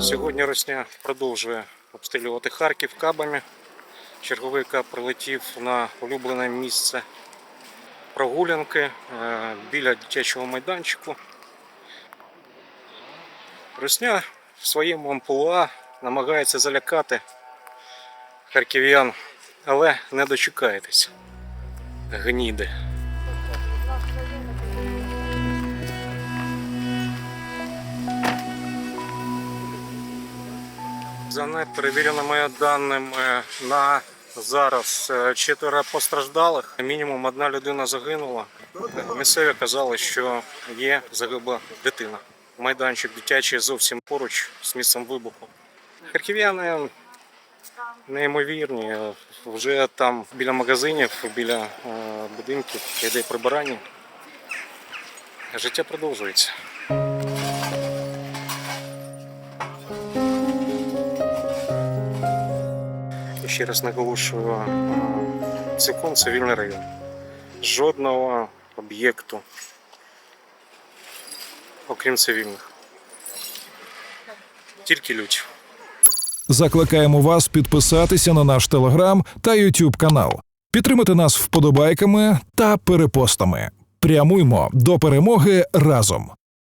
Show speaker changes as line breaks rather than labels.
Сьогодні Росня продовжує обстрілювати Харків кабами. Черговий каб прилетів на улюблене місце прогулянки е, біля дитячого майданчику. Росня в своєму амплуа намагається залякати харків'ян, але не дочекаєтесь. Гніди. За неперевіреними даними на зараз е, четверо постраждалих. Мінімум одна людина загинула. Місцеві казали, що є загибла дитина. Майданчик дитячий зовсім поруч з місцем вибуху. Харків'яни неймовірні. Вже там біля магазинів, біля е, будинків йде прибирання. Життя продовжується. Ще раз наголошую, е, цивільний район. Жодного об'єкту, окрім цивільних. Тільки лють.
Закликаємо вас підписатися на наш телеграм та Ютуб канал, підтримати нас вподобайками та перепостами. Прямуймо до перемоги разом.